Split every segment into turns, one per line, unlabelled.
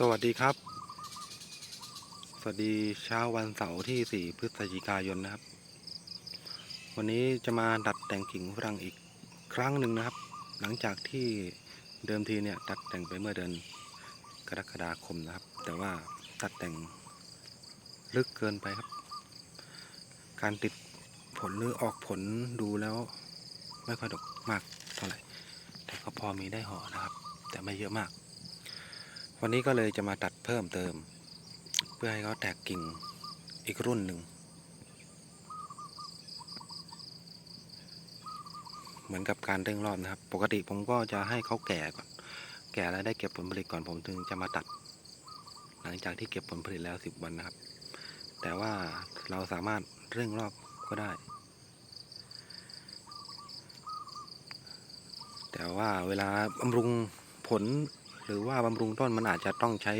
สวัสดีครับ สวัสดีเช้าวันเสาร์ที่ 4 พฤศจิกายนนะครับ วันนี้จะมาดัดแต่งกิ่งฝรั่งอีกครั้งหนึ่งนะครับ หลังจากที่เดิมทีเนี่ยตัดแต่งไปเมื่อเดือนกรกฎาคมนะครับ แต่ว่าตัดแต่งลึกเกินไปครับ การติดผลหรือออกผลดูแล้วไม่ค่อยดกมากเท่าไหร่ แต่ก็พอมีได้ห่อนะครับ แต่ไม่เยอะมาก วันนี้ก็เลยจะมาตัดเพิ่มเติม เพื่อให้เขาแตกกิ่งอีกรุ่นหนึ่ง เหมือนกับการเร่งรอบนะครับ ปกติผมก็จะให้เขาแก่ก่อน แก่แล้วได้เก็บผลผลิตก่อนผมถึงจะมาตัด หลังจากที่เก็บผลผลิตแล้วสิบวันนะครับ แต่ว่าเราสามารถเร่งรอบก็ได้ แต่ว่าเวลาบำรุงผล หรือว่าบำรุงต้นมันอาจจะต้องใช้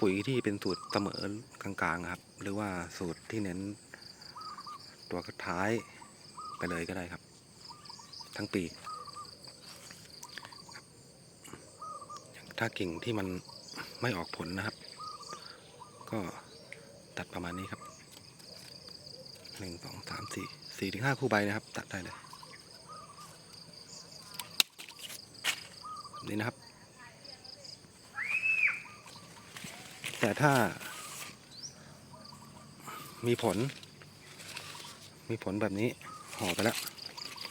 ปุ๋ยที่เป็นสูตรเสมอกลางๆครับ หรือว่าสูตรที่เน้นตัวท้ายไปเลยก็ได้ครับ ทั้งปี ถ้ากิ่งที่มันไม่ออกผลนะครับ ก็ตัดประมาณนี้ครับหนึ่งสองสามสี่สี่ถึงห้าคู่ใบนะครับ ตัดได้เลย นี่นะครับ แต่ถ้า มีผล มีผลแบบนี้ห่อไปแล้ว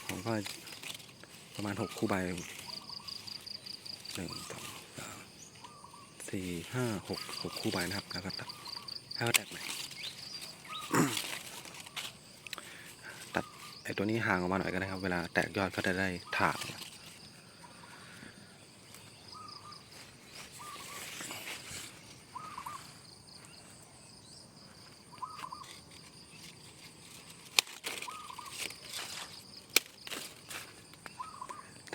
ผมก็ประมาณหกคู่ใบหนึ่งสองสามสี่ห้าหกหกคู่ใบนะครับ แล้วก็ตัดให้เขาแตกใหม่ตัดไอ้ตัวนี้ห่างออกมาหน่อยก็ได้ครับ เวลาแตกยอดก็จะได้ถ่าง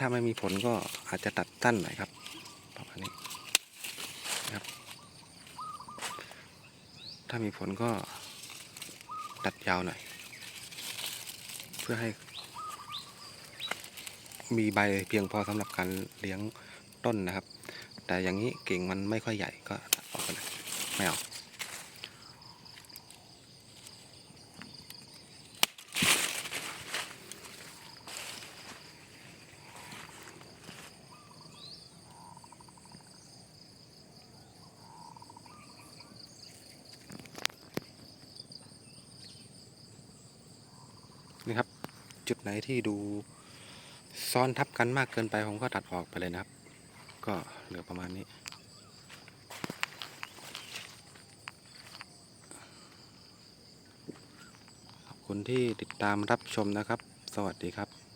ถ้าไม่มีผลก็อาจจะตัดสั้นหน่อยครับประมาณนี้นะครับ ถ้ามีผลก็ตัดยาวหน่อย เพื่อให้ มีใบเพียงพอสำหรับการเลี้ยงต้นนะครับ แต่อย่างนี้เก่งมันไม่ค่อยใหญ่ก็ตัดออกไปเลยไม่เอา นี่ครับ จุดไหนที่ดูซ้อนทับกันมากเกินไปผมก็ตัดออกไปเลยนะครับ ก็เหลือประมาณนี้ ขอบคุณที่ติดตามรับชมนะครับ สวัสดีครับ